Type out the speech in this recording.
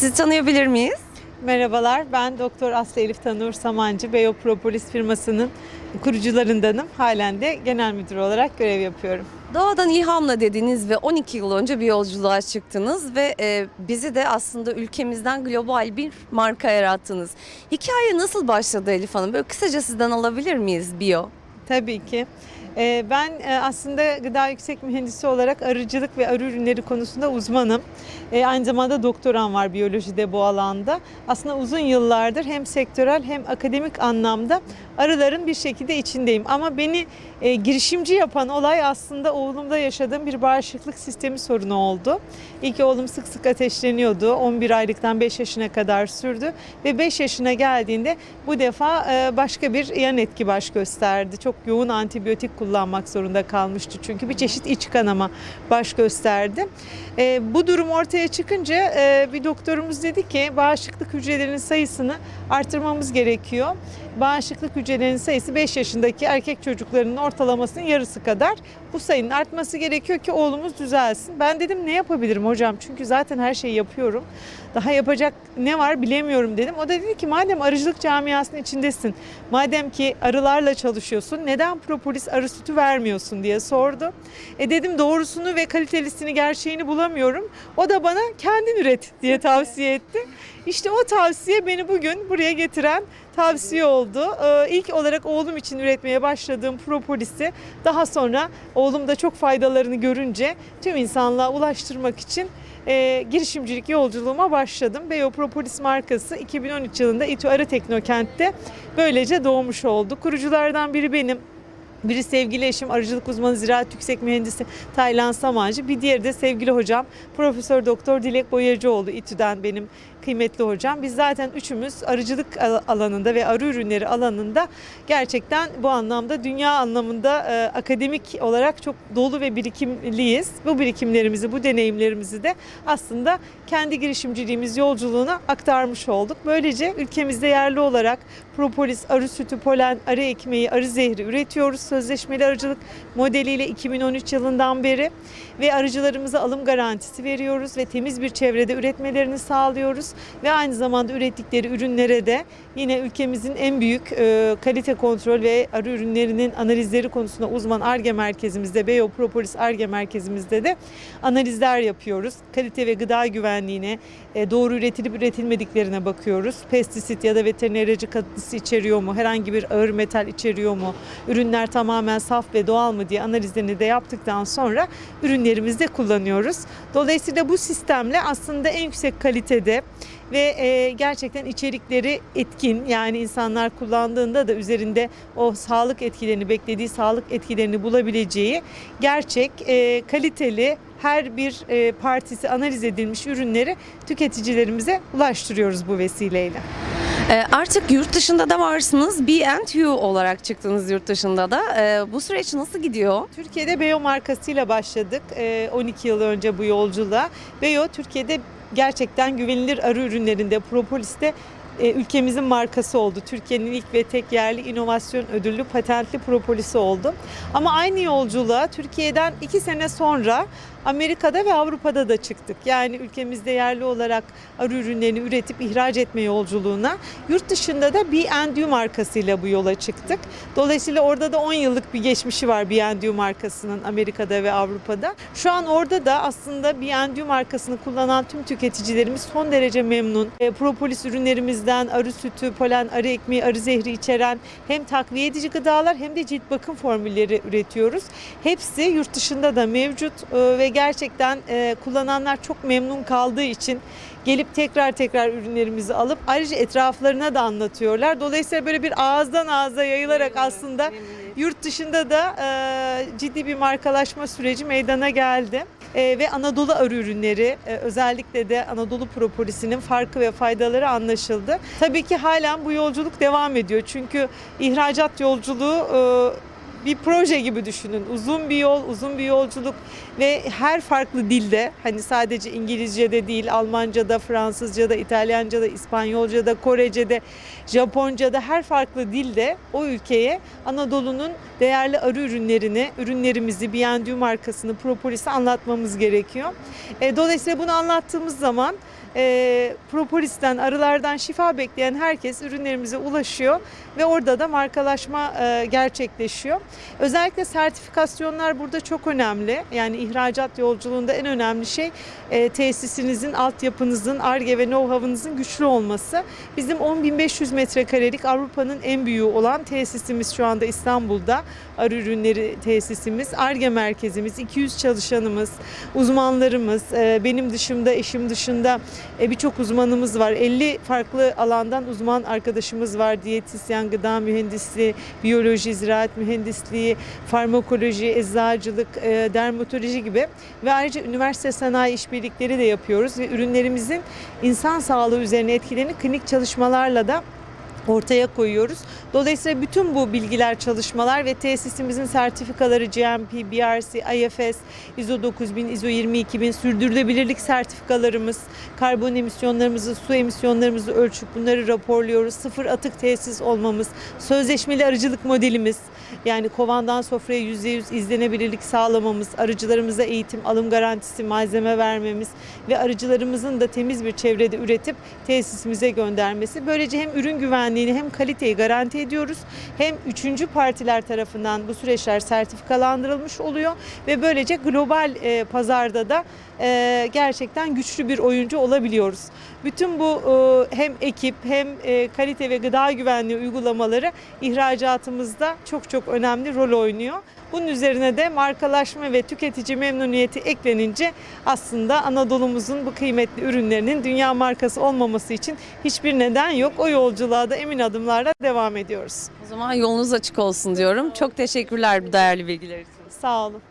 Sizi tanıyabilir miyiz? Merhabalar, ben Doktor Aslı Elif Tanur Samancı, Beyopropolis firmasının kurucularındanım. Halen de genel müdür olarak görev yapıyorum. Doğadan ilhamla dediniz ve 12 yıl önce bir yolculuğa çıktınız ve e, bizi de aslında ülkemizden global bir marka yarattınız. Hikaye nasıl başladı Elif Hanım? Böyle kısaca sizden alabilir miyiz Bio? Tabii ki. Ee, Ben e, aslında gıda yüksek mühendisi olarak arıcılık ve arı ürünleri konusunda uzmanım. Ee, Aynı zamanda doktoram var biyolojide bu alanda. Aslında uzun yıllardır hem sektörel hem akademik anlamda arıların bir şekilde içindeyim. Ama beni e, girişimci yapan olay aslında oğlumda yaşadığım bir bağışıklık sistemi sorunu oldu. İlk oğlum sık sık ateşleniyordu. 11 aylıktan 5 yaşına kadar sürdü ve 5 yaşına geldiğinde bu defa e, başka bir yan etki baş gösterdi. Çok yoğun antibiyotik kullanmak zorunda kalmıştı çünkü bir çeşit iç kanama baş gösterdi. E, bu durum ortaya çıkınca e, bir doktorumuz dedi ki bağışıklık hücrelerinin sayısını artırmamız gerekiyor. Bağışıklık hücrelerinin sayısı 5 yaşındaki erkek çocuklarının ortalamasının yarısı kadar. Bu sayının artması gerekiyor ki oğlumuz düzelsin. Ben dedim ne yapabilirim hocam? Çünkü zaten her şeyi yapıyorum. Daha yapacak ne var bilemiyorum dedim. O da dedi ki madem arıcılık camiasının içindesin, madem ki arılarla çalışıyorsun, neden propolis arı sütü vermiyorsun diye sordu. E dedim doğrusunu ve kalitelisini, gerçeğini bulamıyorum. O da bana kendin üret diye tavsiye etti. İşte o tavsiye beni bugün buraya getiren tavsiye oldu. Ee, İlk olarak oğlum için üretmeye başladığım propolisi daha sonra oğlum da çok faydalarını görünce tüm insanlığa ulaştırmak için e, girişimcilik yolculuğuma başladım. Beyo Propolis markası 2013 yılında İTÜ Arı Teknokent'te böylece doğmuş oldu. Kuruculardan biri benim. Biri sevgili eşim arıcılık uzmanı ziraat yüksek mühendisi Taylan Samancı. Bir diğeri de sevgili hocam Profesör Doktor Dilek Boyacıoğlu İTÜ'den benim kıymetli hocam. Biz zaten üçümüz arıcılık al- alanında ve arı ürünleri alanında gerçekten bu anlamda dünya anlamında e, akademik olarak çok dolu ve birikimliyiz. Bu birikimlerimizi, bu deneyimlerimizi de aslında kendi girişimciliğimiz yolculuğuna aktarmış olduk. Böylece ülkemizde yerli olarak propolis, arı sütü, polen, arı ekmeği, arı zehri üretiyoruz. Sözleşmeli arıcılık modeliyle 2013 yılından beri ve arıcılarımıza alım garantisi veriyoruz ve temiz bir çevrede üretmelerini sağlıyoruz ve aynı zamanda ürettikleri ürünlere de yine ülkemizin en büyük e, kalite kontrol ve arı ürünlerinin analizleri konusunda uzman ARGE merkezimizde, Beyo Propolis ARGE merkezimizde de analizler yapıyoruz. Kalite ve gıda güvenliğine, e, doğru üretilip üretilmediklerine bakıyoruz. Pestisit ya da veteriner ilacı katısı içeriyor mu? Herhangi bir ağır metal içeriyor mu? Ürünler tamamen saf ve doğal mı diye analizlerini de yaptıktan sonra ürünlerimizde kullanıyoruz. Dolayısıyla bu sistemle aslında en yüksek kalitede ve e, gerçekten içerikleri etkin yani insanlar kullandığında da üzerinde o sağlık etkilerini beklediği sağlık etkilerini bulabileceği gerçek e, kaliteli her bir e, partisi analiz edilmiş ürünleri tüketicilerimize ulaştırıyoruz bu vesileyle. E, artık yurt dışında da varsınız. B&U olarak çıktınız yurt dışında da. E, bu süreç nasıl gidiyor? Türkiye'de Beyo markasıyla başladık e, 12 yıl önce bu yolculuğa. Beyo Türkiye'de gerçekten güvenilir arı ürünlerinde Propolis'te e, ülkemizin markası oldu. Türkiye'nin ilk ve tek yerli inovasyon ödüllü patentli propolisi oldu. Ama aynı yolculuğa Türkiye'den iki sene sonra Amerika'da ve Avrupa'da da çıktık. Yani ülkemizde yerli olarak arı ürünlerini üretip ihraç etme yolculuğuna. Yurt dışında da B&U markasıyla bu yola çıktık. Dolayısıyla orada da 10 yıllık bir geçmişi var B&U markasının Amerika'da ve Avrupa'da. Şu an orada da aslında B&U markasını kullanan tüm tüketicilerimiz son derece memnun. E, propolis ürünlerimizden arı sütü, polen, arı ekmeği, arı zehri içeren hem takviye edici gıdalar hem de cilt bakım formülleri üretiyoruz. Hepsi yurt dışında da mevcut e, ve gerçekten e, kullananlar çok memnun kaldığı için gelip tekrar tekrar ürünlerimizi alıp ayrıca etraflarına da anlatıyorlar. Dolayısıyla böyle bir ağızdan ağza yayılarak aslında yurt dışında da e, ciddi bir markalaşma süreci meydana geldi. E, ve Anadolu arı ürünleri e, özellikle de Anadolu propolisinin farkı ve faydaları anlaşıldı. Tabii ki halen bu yolculuk devam ediyor. Çünkü ihracat yolculuğu e, bir proje gibi düşünün. Uzun bir yol, uzun bir yolculuk ve her farklı dilde hani sadece İngilizce'de değil, Almanca'da, Fransızca'da, İtalyanca'da, İspanyolca'da, Korece'de, Japonca'da her farklı dilde o ülkeye Anadolu'nun değerli arı ürünlerini, ürünlerimizi, B&U markasını, propolisi anlatmamız gerekiyor. E, dolayısıyla bunu anlattığımız zaman e, propolisten, arılardan şifa bekleyen herkes ürünlerimize ulaşıyor ve orada da markalaşma e, gerçekleşiyor. Özellikle sertifikasyonlar burada çok önemli. Yani ihracat yolculuğunda en önemli şey e, tesisinizin, altyapınızın, ARGE ve know-how'ınızın güçlü olması. Bizim 10.500 metrekarelik Avrupa'nın en büyüğü olan tesisimiz şu anda İstanbul'da. Arı ürünleri tesisimiz, ARGE merkezimiz, 200 çalışanımız, uzmanlarımız, e, benim dışımda, eşim dışında e, birçok uzmanımız var. 50 farklı alandan uzman arkadaşımız var. Diyetisyen, gıda mühendisliği, biyoloji, ziraat mühendisliği, farmakoloji, eczacılık, e, dermatoloji gibi ve ayrıca üniversite sanayi işbirlikleri de yapıyoruz ve ürünlerimizin insan sağlığı üzerine etkilerini klinik çalışmalarla da ortaya koyuyoruz. Dolayısıyla bütün bu bilgiler, çalışmalar ve tesisimizin sertifikaları GMP, BRC, IFS, ISO 9000, ISO 22000 sürdürülebilirlik sertifikalarımız, karbon emisyonlarımızı, su emisyonlarımızı ölçüp bunları raporluyoruz. Sıfır atık tesis olmamız, sözleşmeli arıcılık modelimiz, yani kovandan sofraya %100 izlenebilirlik sağlamamız, arıcılarımıza eğitim, alım garantisi, malzeme vermemiz ve arıcılarımızın da temiz bir çevrede üretip tesisimize göndermesi. Böylece hem ürün güvenliğini hem kaliteyi garanti ediyoruz. Hem üçüncü partiler tarafından bu süreçler sertifikalandırılmış oluyor ve böylece global e, pazarda da e, gerçekten güçlü bir oyuncu olabiliyoruz. Bütün bu e, hem ekip hem e, kalite ve gıda güvenliği uygulamaları ihracatımızda çok çok önemli rol oynuyor. Bunun üzerine de markalaşma ve tüketici memnuniyeti eklenince aslında Anadolu'muzun bu kıymetli ürünlerinin dünya markası olmaması için hiçbir neden yok. O yolculuğa da emin adımlarla devam ediyoruz. O zaman yolunuz açık olsun diyorum. Çok teşekkürler bu değerli bilgiler için. Sağ olun.